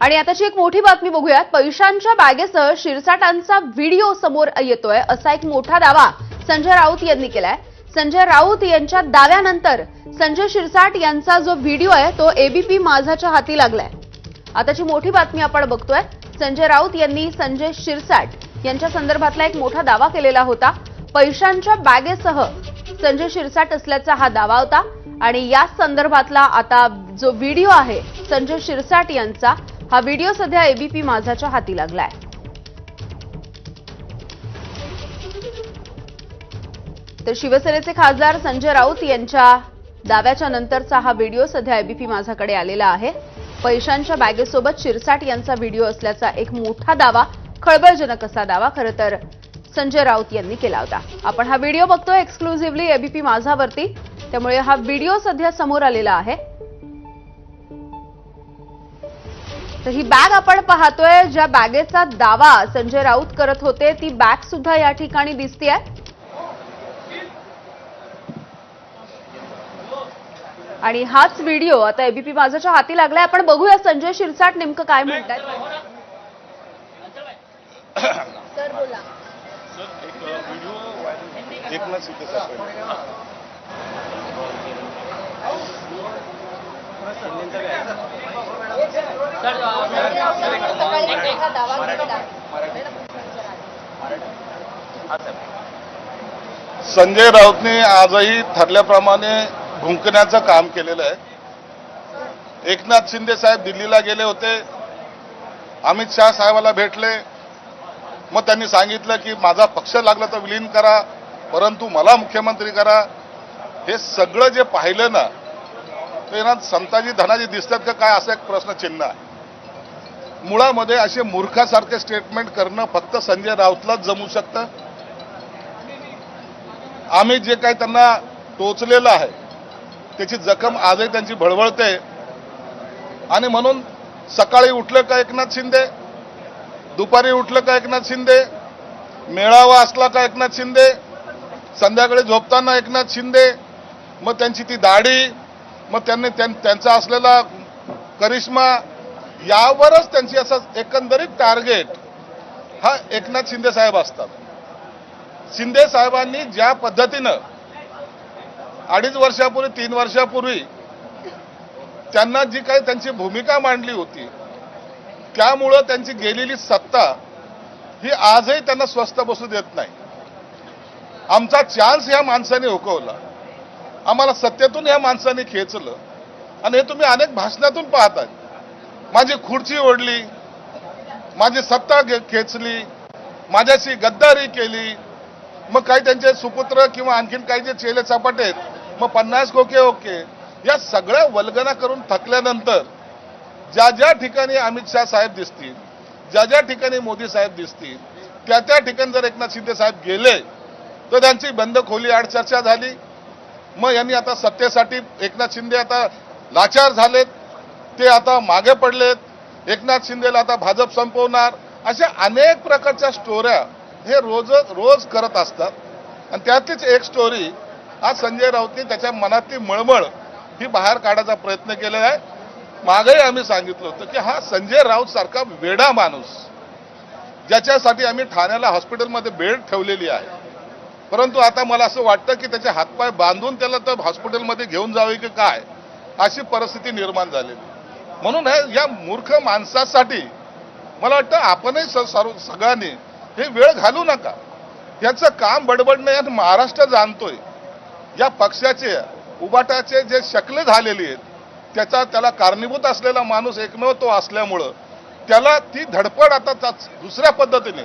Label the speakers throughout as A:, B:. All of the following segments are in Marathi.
A: आणि आताची एक मोठी बातमी बघूयात. पैशांच्या बॅगेसह शिरसाटांचा व्हिडिओ समोर येतोय. असा एक मोठा दावा संजय राऊत यांनी केलाय. संजय राऊत यांच्या दाव्यानंतर संजय शिरसाट यांचा जो व्हिडिओ आहे तो एबीपी माझाच्या हाती लागलाय. आताची मोठी बातमी आपण बघतोय. संजय राऊत यांनी संजय शिरसाट यांच्या संदर्भातला एक मोठा दावा केलेला होता. पैशांच्या बॅगेसह संजय शिरसाट असल्याचा हा दावा होता. आणि याच संदर्भातला आता जो व्हिडिओ आहे संजय शिरसाट यांचा हा व्हिडिओ सध्या एबीपी माझाच्या हाती लागलाय. तर शिवसेनेचे खासदार संजय राऊत यांच्या दाव्याच्या नंतरचा हा व्हिडिओ सध्या एबीपी माझ्याकडे आलेला आहे. पैशांच्या बॅगेसोबत शिरसाट यांचा व्हिडिओ असल्याचा एक मोठा दावा खळबळजनक असा दावा खरं तर संजय राऊत यांनी केला होता. आपण हा व्हिडिओ बघतोय एक्सक्लुझिव्हली एबीपी माझावरती त्यामुळे हा व्हिडिओ सध्या समोर आलेला आहे. तर ही बॅग आपण पाहतोय ज्या बॅगेचा दावा संजय राऊत करत होते ती बॅग सुद्धा या ठिकाणी दिसतीये. आणि हाच व्हिडिओ आता एबीपी माझ्याच्या हाती लागलाय. आपण बघूया संजय शिरसाट नेमकं काय म्हणतात सर बोला.
B: एक व्हिडिओ व्हायरल एकनाथ शिंदे साहेब संजय राऊतने आजही ठरल्याप्रमाणे भुंकण्याचं काम केलेलं आहे. एकनाथ शिंदे साहेब दिल्लीला गेले होते. अमित शहा साहेबाला भेटले. मग त्यांनी सांगितलं की माझा पक्ष लागला तर विलीन करा परंतु मला मुख्यमंत्री करा. हे सगळं जे पाहिलं ना ते ना संताजी धनाजी दिसतात का काय असं एक प्रश्नचिन्ह आहे. मुळामध्ये असे मूर्खासारखे स्टेटमेंट करणं फक्त संजय राऊतलाच जमू शकतं. आम्ही जे काही त्यांना टोचलेलं आहे त्याची जखम आजही त्यांची भळवळते आणि म्हणून सकाळी उठलं का एकनाथ शिंदे? दुपारी उठलं का एकनाथ शिंदे? मेळावा असला का एकनाथ शिंदे? संध्याकाळी झोपताना एकनाथ शिंदे? मग त्यांची ती दाढी मग त्यांनी त्यां- त्यांचा असलेला करिश्मा यावरच त्यांची असं एकंदरीत टार्गेट हा एकनाथ शिंदे साहेब असतात. शिंदे साहेबांनी ज्या पद्धतीनं अडीच वर्षापूर्वी तीन वर्षापूर्वी त्यांना जी काही त्यांची भूमिका मांडली होती त्यामुळं त्यांची गेलेली सत्ता ही आजही त्यांना स्वस्त बसू देत नाही. आमचा चान्स ह्या माणसाने हुकवला. आम्हाला सत्तेतून ह्या माणसाने खेचलं. आणि हे तुम्ही अनेक भाषणातून पाहताय. माझी खुर्ची ओढली माझी सत्ता खेचली माझ्याशी गद्दारी केली. मग काही त्यांचे सुपुत्र किंवा आणखीन काही जे चेले चपाटे आहेत मग पन्नास खोके ओके. या सगळ्या वल्गना करून थकल्यानंतर ज्या ज्या ठिकाणी अमित शहा साहेब दिसतील ज्या ज्या ठिकाणी मोदी साहेब दिसतील त्या त्या ठिकाणी जर एकनाथ शिंदे साहेब गेले तर त्यांची बंद खोली आड चर्चा झाली. मग यांनी आता सत्तेसाठी एकनाथ शिंदे आता लाचार झालेत. ते आता मागे पडलेत. एकनाथ शिंदेला आता भाजप संपवणार. अशा अनेक प्रकारच्या स्टोऱ्या हे रोज रोज करत असतात. आणि त्यातलीच एक स्टोरी आज संजय राऊतनी त्याच्या मनातली मळमळ ही बाहेर काढायचा प्रयत्न केलेला आहे. मागही आम्ही सांगितलं होतं की हा संजय राऊत सारखा वेडा माणूस ज्याच्यासाठी आम्ही ठाण्याला हॉस्पिटलमध्ये बेड ठेवलेली आहे. परंतु आता मला असं वाटतं की त्याचे हातपाय बांधून त्याला तर हॉस्पिटलमध्ये घेऊन जावे की काय अशी परिस्थिती निर्माण झालेली म्हणून या मूर्ख माणसासाठी मला वाटतं आपणही सर्व सगळ्यांनी हे वेळ घालू नका. याचं काम बडबडणं यात महाराष्ट्र जाणतोय. या पक्षाचे उबाटाचे जे शकले झालेली आहेत त्याचा त्याला कारणीभूत असलेला माणूस एकमेव तो असल्यामुळं त्याला ती धडपड आता त्याच दुसऱ्या पद्धतीने.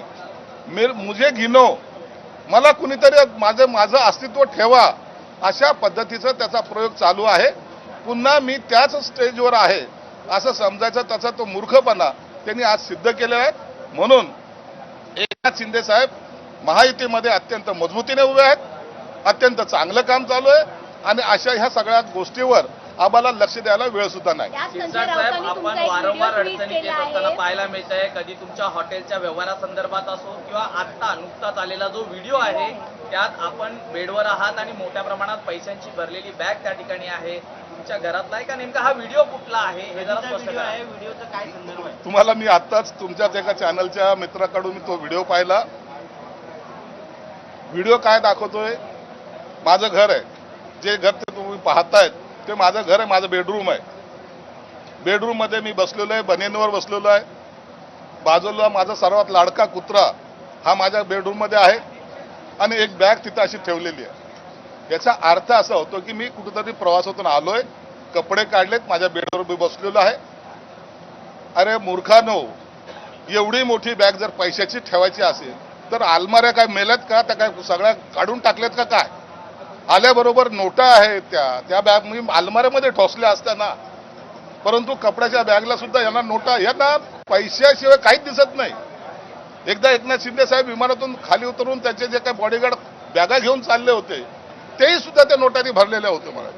B: मे मुझे घिनो. मला कुणीतरी माझं माझं अस्तित्व ठेवा अशा पद्धतीचा त्याचा प्रयोग चालू आहे. पुन्हा मी त्याच स्टेजवर आहे. असं समजायचा त्याचा तो मूर्खपणा त्यांनी आज सिद्ध केलेला आहे. म्हणून एकनाथ शिंदे साहेब महायुतीमध्ये अत्यंत मजबूतीने उभे आहेत अत्यंत चांगलं काम चालू आहे आणि अशा ह्या सगळ्या गोष्टीवर आम्हाला लक्ष द्यायला वेळ सुद्धा नाही.
C: आपण वारंवार अडचणीत येत असताना पाहायला मिळत आहे कधी तुमच्या हॉटेलच्या व्यवहारासंदर्भात असो किंवा आत्ता नुकताच आलेला जो व्हिडिओ आहे त्यात आपण बेडवर आहात आणि मोठ्या प्रमाणात पैशांची भरलेली बॅग त्या ठिकाणी आहे. तुमच्या घरातला आहे का? नेमका हा व्हिडिओ कुठला आहे? हे जरा स्पष्ट
D: व्हिडिओ
C: करा.
D: आहे? व्हिडिओचा काय संदर्भ आहे?
B: तुम्हाला मी आत्ताच तुमच्याच एका चॅनलच्या मित्राकडून मी तो व्हिडिओ पाहिला. व्हिडिओ काय दाखवतोय? माझं घर आहे. जे घर ते तुम्ही पाहतायत ते माझं घर आहे माझं बेडरूम आहे. बेडरूममध्ये मी बसलेलो आहे बनेनवर बसलेलो आहे. बाजूला माझा सर्वात लाडका कुत्रा हा माझ्या बेडरूममध्ये आहे आणि एक बॅग तिथं अशी ठेवलेली आहे. याचा अर्थ असा होतो की मी कुठेतरी प्रवासातून आलोय. कपडे काढलेत माझ्या बेडवर मी बसलेलो आहे. अरे मूर्खानो एवढी मोठी बॅग जर पैशाची ठेवायची असेल तर आलमाऱ्या काय मेल्यात का? त्या काय सगळ्या काढून टाकल्यात का काय? आल्याबरोबर नोटा आहेत त्या. त्या बॅग मी आलमाऱ्यामध्ये ठोसल्या असताना. परंतु कपड्याच्या बॅगला सुद्धा यांना नोटा यांना पैशाशिवाय काहीच दिसत नाही. एकदा एकनाथ शिंदे साहेब विमानातून खाली उतरून त्याचे जे काही बॉडीगार्ड बॅगा घेऊन चालले होते तेही सुद्धा त्या नोटांनी भरलेल्या होते मला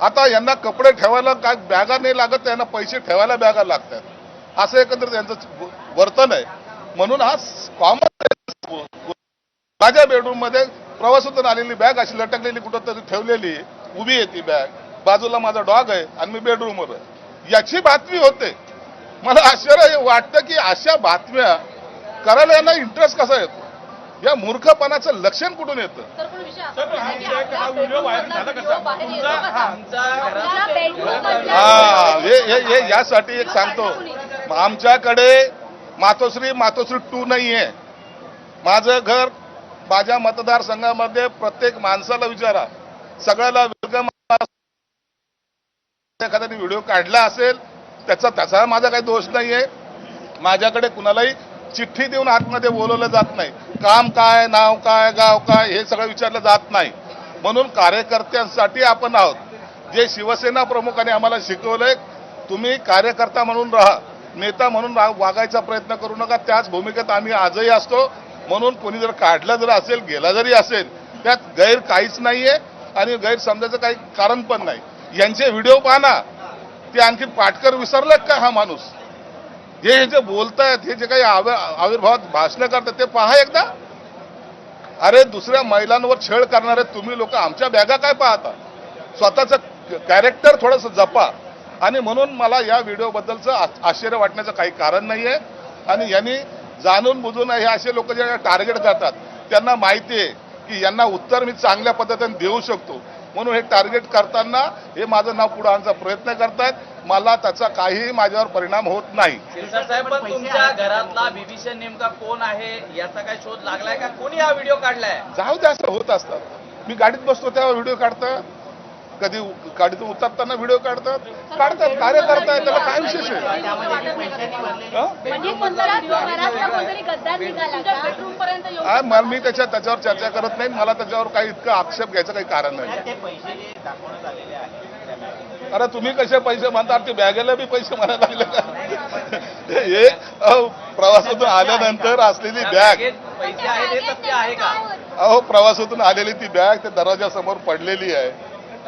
B: आता यांना कपडे ठेवायला काय बॅगा नाही लागत त्यांना पैसे ठेवायला बॅगा लागतात. असं एकंदरीत त्यांचं वर्तन आहे. म्हणून हा कॉमन माझ्या बेडरूममध्ये प्रवासातून आलेली बॅग अशी लटकलेली कुठं तरी ठेवलेली उभी आहे ती बॅग. बाजूला माझा डॉग आहे आणि मी बेडरूमवर आहे. याची बातमी होते. मला आश्चर्य वाटतं की अशा बातम्या करायला यांना इंटरेस्ट कसा येतो? या मूर्खपणाचं लक्षण कुठून येतं?
E: आहे
B: हा हे यासाठी एक सांगतो. आमच्याकडे मातोश्री मातोश्री टू नाही आहे माझं घर माझ्या मतदारसंघामध्ये प्रत्येक माणसाला विचारा. सगळ्याला वेगळं एखाद्याने व्हिडिओ काढला असेल त्याचा त्याचा माझा काही दोष नाहीये. माझ्याकडे कुणालाही चिठ्ठी देऊन आतमध्ये बोलवलं जात नाही. काम काय नाव काय गाव काय हे सगळं विचारलं जात नाही. म्हणून कार्यकर्त्यांसाठी आपण आहोत. जे शिवसेना प्रमुखाने आम्हाला शिकवलंय तुम्ही कार्यकर्ता म्हणून राहा नेता म्हणून रा- वागायचा प्रयत्न करू नका. त्याच भूमिकेत आम्ही आजही असतो. म्हणून कोणी जर काढला जर असेल गेला जरी असेल त्यात गैर काहीच नाहीये आणि गैरसमजाचं काही कारण पण नाही. यांचे व्हिडिओ पहा ना. ते आणखी पाटकर विसरलं का हा माणूस? हे हे जे बोलतायत हे जे काही आव- आविर्भावात भाषणं करतात ते पहा एकदा. अरे दुसऱ्या महिलांवर छळ करणारे तुम्ही लोक आमच्या बॅगा काय पाहता? स्वतःचं कॅरेक्टर थोडंसं जपा. आणि म्हणून मला या व्हिडिओबद्दलचं आश्चर्य वाटण्याचं काही कारण नाही आहे आणि यांनी जाणून बुजून हे असे लोक जे टार्गेट करतात त्यांना माहिती आहे की यांना उत्तर मी चांगल्या पद्धतीने देऊ शकतो. म्हणून हे टार्गेट करताना हे माझं नाव पुढे आणण्याचा प्रयत्न करतायत. मला त्याचा काहीही माझ्यावर परिणाम होत नाही.
C: तुमच्या घरातला नेमका कोण आहे? याचा काय शोध लागलाय का? कोणी हा व्हिडिओ काढलाय?
B: जाऊ दे असं होत असतात मी गाडीत बसतो तेव्हा व्हिडिओ काढतात कधी गाडीतून उतरताना व्हिडिओ काढतात. काढतात. कार्य करतायत त्याला काय विशेष आहे? हं?
E: म्हणजे
B: मला मी त्याच्या त्याच्यावर चर्चा करत नाही. मला त्याच्यावर काही इतकं आक्षेप घ्यायचं काही कारण नाही. अरे तुम्ही कसे पैसे म्हणतात? ते बॅगेला बी पैसे म्हणायला लागले का? हे अहो, प्रवासातून आल्यानंतर असलेली बॅग.
C: बॅगेत पैसे आहेत हे सत्य आहे का?
B: अहो प्रवासातून आलेली ती बॅग त्या दरवाजासमोर पडलेली आहे.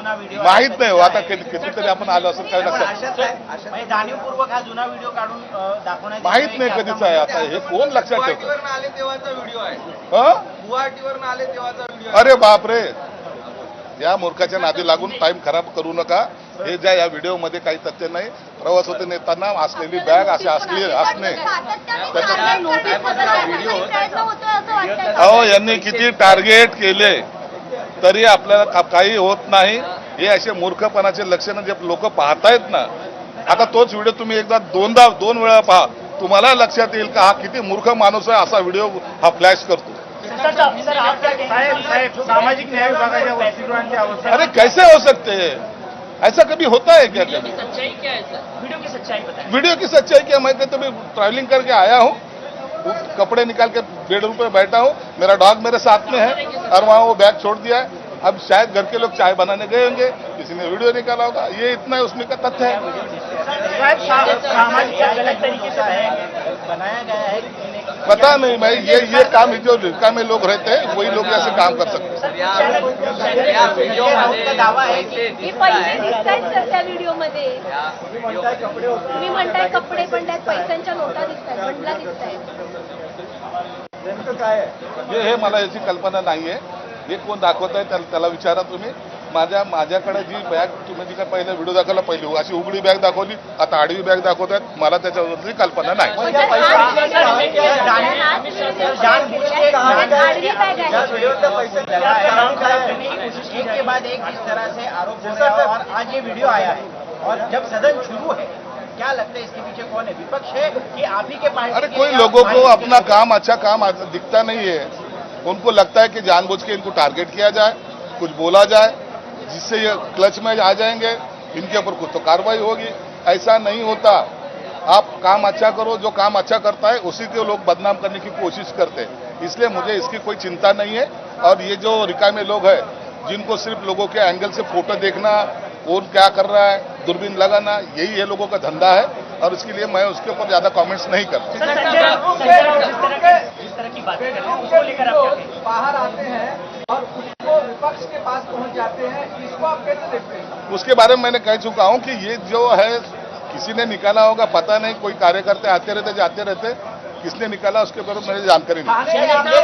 D: जुना व्हिडिओ
B: माहीत नाही हो आता किती- कितीतरी आपण आलो असं काय लक्षात?
D: म्हणजे जाणीवपूर्वक हा जुना व्हिडिओ काढून दाखवण्यात
B: माहीत नाही कधीच आहे आता हे कोण लक्षात ठेवतं?
F: आले तेव्हाचा व्हिडिओ आहे.
B: हं?
F: गुवाहाटीवरून आले तेव्हाचा व्हिडिओ
B: अरे बापरे! या मूर्खाच्या नादी लागून टाइम खराब करू नका. हे ज्या या व्हिडिओमध्ये काही तथ्य नाही प्रवासातून येताना असलेली बॅग असे असली असणे? अहो यांनी किती टार्गेट केले. तरी आपल्याला का- काही होत नाही. हे असे मूर्खपणाचे लक्षणं जे लोक पाहतायत ना आता तोच व्हिडिओ तुम्ही एकदा दोनदा दोन वेळा पहा. तुम्हाला लक्षात येईल का हा किती मूर्ख माणूस आहे असा व्हिडिओ हा फ्लॅश करतो.
D: सामाजिक न्याय विभागाच्या
B: अरे कैसे हो सकते? हैं ऐसा कभी होता है क्या कभी?
D: व्हिडिओ की की सच्चाई बताएं
B: वीडियो की सच्चाई क्या? मैं तो भी ट्रैवलिंग करके आया हूँ? कपड़े निकाल के बेडरूम पे बैठा हूँ, मेरा डॉग मेरे साथ में है और वहाँ वो बैग छोड़ दिया है। अब शायद घर के लोग चाय बनाने गए होंगे किसी ने वीडियो निकाला होगा। ये इतना उसमें का तथ्य है।
D: बनाया गया है
B: पता नहीं मैं ये ये काम जो रिका में लोग रहते हैं वही लोग ऐसे काम कर सकते हैं।
E: म्हणताय कपडे पण त्यात पैशांच्या नोटा दिसत आहेत बंडला दिसत
B: हे हे मला याची कल्पना हे कोण दाखवत आहे त्याला त्याला विचारा तुम्ही. माझ्या माझ्याकडे जी बॅग तुम्ही जी काय पहिला व्हिडिओ दाखवला पहिली अशी उघडी बॅग दाखवली आता आडवी बॅग दाखवत आहेत मला त्याच्यावरची कल्पना नाही
D: हो है आज ये वीडियो आया है और जब सदन शुरू है क्या लगता है इसके पीछे कौन है विपक्ष है कि आप ही के पार्टी
B: अरे कोई लोगों को अपना काम अच्छा काम दिखता नहीं है उनको लगता है कि जानबूझ के इनको टारगेट किया जाए कुछ बोला जाए जिससे ये क्लच में आ जाएँगे, इनके ऊपर कुछ तो कार्रवाई होगी। ऐसा नहीं होता। आप काम अच्छा करो, जो काम अच्छा करता है, उसी के लोग बदनाम करने की कोशिश करते हैं। इसलिए मुझे इसकी कोई चिंता नहीं है। और ये जो रिका में लोग हैं, जिनको सिर्फ़ लोगों के एंगल से फ़ोटो देखना कौन क्या कर रहा है, दूरबीन लगाना, यही ये लोगों का धंधा है। और इसके लिए मैं उसके ऊपर ज़्यादा कमेंट्स नहीं करता।
D: जिस तरह की जिस तरह की बातें कर रहे हैं उसको लेकर आप
F: बाहर आते हैं और उसको विपक्ष के पास पहुँच जाते हैं इसको आप कैसे देखते हैं?
B: उसके बारे में मैंने कह चुका हूँ कि ये जो है किसी ने निकाला होगा पता नहीं कोई कार्यकर्ता आते रहते जाते रहते किसने निकाला उसके बारे में मुझे जानकारी नहीं।
F: थाने में आपने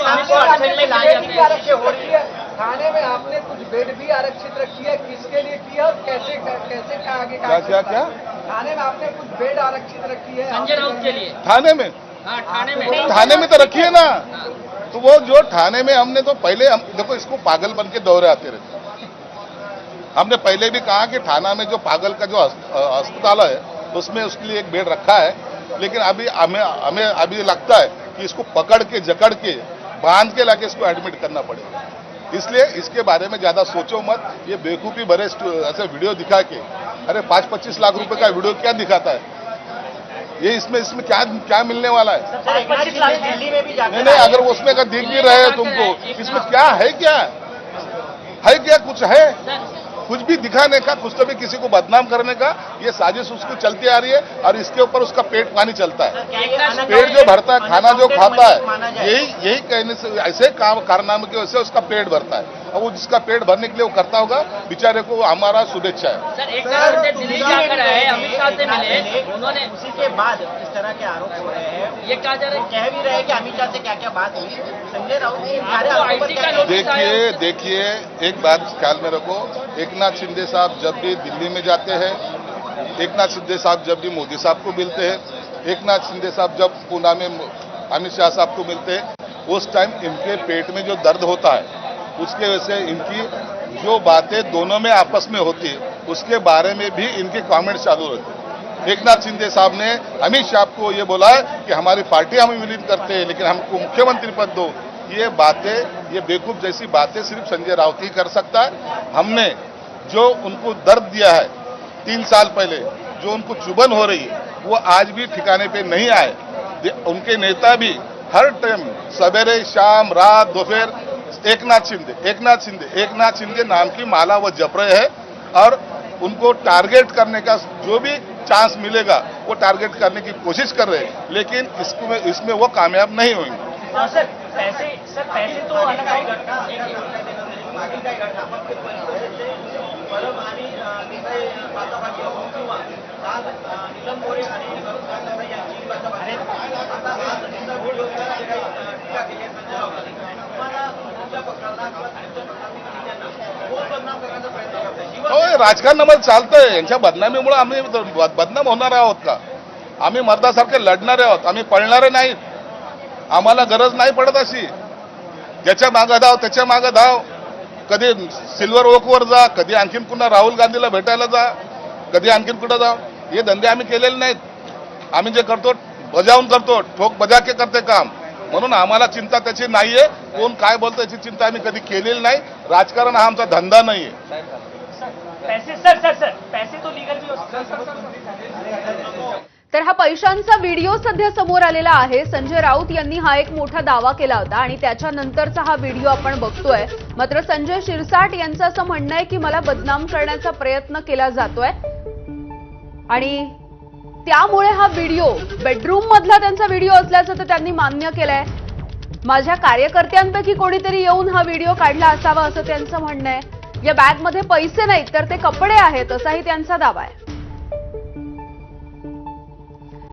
F: रखी है कुछ बेड भी आरक्षित रखी है? किसके लिए की है और कैसे कैसे क्या आगे
B: क्या क्या क्या?
F: थाने में आपने कुछ बेड आरक्षित रखी है?
G: संजय राउत के लिए।
B: थाने में?
G: हाँ थाने में।
B: थाने में तो रखिए ना। तो वो जो थाने में हमने तो पहले हम देखो इसको पागल बन के दौरे आते रहते हमने पहले भी कहा कि थाना में जो पागल का जो अस्पताल है उसमें उसके लिए एक बेड रखा है। लेकिन अभी हमें हमें अभी लगता है कि इसको पकड़ के जकड़ के बाँध के लाके इसको एडमिट करना पड़ेगा। इसलिए इसके बारे में ज़्यादा सोचो मत। ये बेवकूफ़ी भरे ऐसे वीडियो दिखा के अरे पाँच पच्चीस लाख रुपए का वीडियो क्या दिखाता है? ये इसमें इसमें क्या क्या मिलने वाला है? नहीं नहीं अगर वो उसमें का दिख भी रहे हैं तुमको इसमें क्या है क्या? है क्या कुछ है? कुछ भी दिखाने का, कुछ तो भी किसी को बदनाम करने का, ये साजिश उसको चलती आ रही है और इसके ऊपर उसका पेट पानी चलता है। पेट जो भरता है, खाना जो खाता है, यही यही कहने से, ऐसे काम, कारनामे की वजह से उसका पेट भरता है। और वो जिसका पेट भरने के लिए वो करता होगा बेचारे को हमारा शुभेच्छा है
G: सर एक तरह से दिल्ली जाकर आए अमित शाह से मिले उन्होंने
D: उसी के बाद इस तरह के आरोप हो रहे हैं
G: ये कहा जा रहा है
D: कह भी रहे हैं कि अमित शाह से क्या क्या बात हुई संजय राउत है?
G: नोटिस
B: देखिए देखिए एक बात ख्याल में रखो एक नाथ शिंदे साहब जब भी दिल्ली में जाते हैं एक नाथ शिंदे साहब जब भी मोदी साहब को मिलते हैं एक नाथ शिंदे साहब जब पूना में अमित शाह साहब को मिलते हैं उस टाइम इनके पेट में जो दर्द होता है उसके वजह से इनकी जो बातें दोनों में आपस में होती है उसके बारे में भी इनके कमेंट चालू रहते। हैं एक नाथ शिंदे साहब ने अमित शाह को ये बोला है कि हमारी पार्टी हमें विलीन करते हैं, लेकिन हमको मुख्यमंत्री पद दो। ये बातें, ये बेवकूफ़ जैसी बातें सिर्फ़ संजय राउत ही कर सकता है। हमने जो उनको दर्द दिया है, तीन साल पहले जो उनको चुभन हो रही है वो आज भी ठिकाने पे नहीं आए। उनके नेता भी हर टाइम सवेरे, शाम, रात, दोपहर एक नाथ शिंदे एक नाथ शिंदे एक नाथ शिंदे नाम की माला वो जप रहे हैं और उनको टारगेट करने का जो भी चांस मिलेगा वो टारगेट करने की कोशिश कर रहे हैं लेकिन इसमें इसमें वो कामयाब नहीं होंगे।
D: हाँ, सर पैसे सर पैसे तो अलग अलग
B: हो, घटना राजकारणामध्ये चालतंय. यांच्या बदनामीमुळे आम्ही बदनाम होणार आहोत का? आम्ही मर्दासारखे लढणारे आहोत. आम्ही पळणारे नाही आम्हाला गरज नाही पडत अशी. ज्याच्या मागं धाव त्याच्या मागं धाव. कधी सिल्वर ओकवर जा कधी आणखीन पुन्हा राहुल गांधीला भेटायला जा कधी आणखीन कुठं जा. हे धंदे आम्ही केलेले नाहीत. आम्ही जे करतो बजावून करतो. ठोक बजा के करते काम. म्हणून आम्हाला चिंता त्याची नाहीये. कोण काय बोलतो याची चिंता आम्ही कधी केलेली नाही. राजकारण हा आमचा धंदा नाहीये.
D: पैसे सर सर सर पैसे तो लीगल भी सकते हैं।
A: तर हा पैशांचा व्हिडिओ सध्या समोर आलेला आहे. संजय राऊत यांनी हा एक मोठा दावा केला होता आणि त्याच्यानंतरचा हा व्हिडिओ आपण बघतोय. मात्र संजय शिरसाट यांचं असं म्हणणं आहे की मला बदनाम करण्याचा प्रयत्न केला जातोय. आणि त्यामुळे हा व्हिडिओ बेडरूम मधला त्यांचा व्हिडिओ असल्याचं तर त्यांनी मान्य केलंय. माझ्या कार्यकर्त्यांपैकी कोणीतरी येऊन हा व्हिडिओ काढला असावा असं त्यांचं म्हणणं आहे. या बॅगमध्ये पैसे नाहीत तर ते कपडे आहेत असाही त्यांचा दावा आहे.